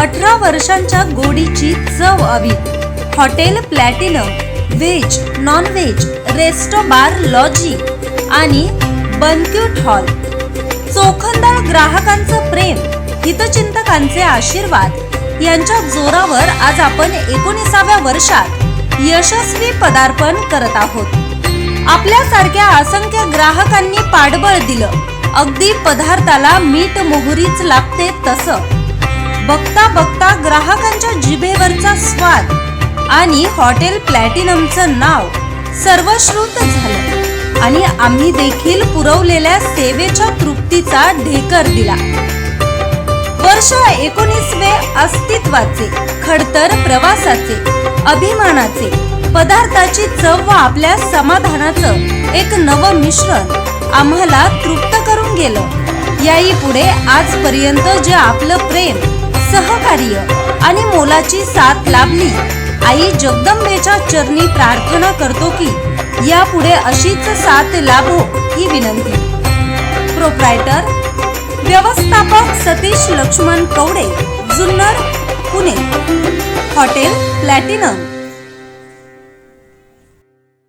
अठरा वर्षांच्या गोडीची चव हवी. Hotel platinum veg non veg resto bar logy आणि बनक्यूट हॉल. चोखंदळ ग्राहकांचं प्रेम हितचिंतकांचे आशीर्वाद. यांच्या जोरावर आज आपण एकोणीसाव्या वर्षात यशस्वी पदार्पण करत आहोत. आपल्यासारख्या असंख्य ग्राहकांनी पाठबळ दिलं. अगदी पदार्थाला मीठ मोहरीच लागते तसं. बघता बघता ग्राहकांच्या जिभेवरचा स्वाद आणि हॉटेल प्लॅटिनमचं नाव सर्वश्रुत झालं. आणि आम्ही देखील पुरवलेल्या सेवेच्या तृप्तीचा ढेकर दिला. वर्ष एकोणीसवे अस्तित्वाचे खडतर प्रवासाचे अभिमानाचे पदार्थाची चव व आपल्या समाधानाचं एक नवं मिश्रण आम्हाला तृप्त करून गेलं. याही पुढे आजपर्यंत जे आपलं प्रेम सहकार्य आणि मोलाची साथ लाभली. आई जगदंबेच्या चरणी प्रार्थना करतो की यापुढे अशीच साथ लाभो ही विनंती. प्रोप्रायटर व्यवस्थापक सतीश लक्ष्मण कवडे जुन्नर पुणे. Hotel platinum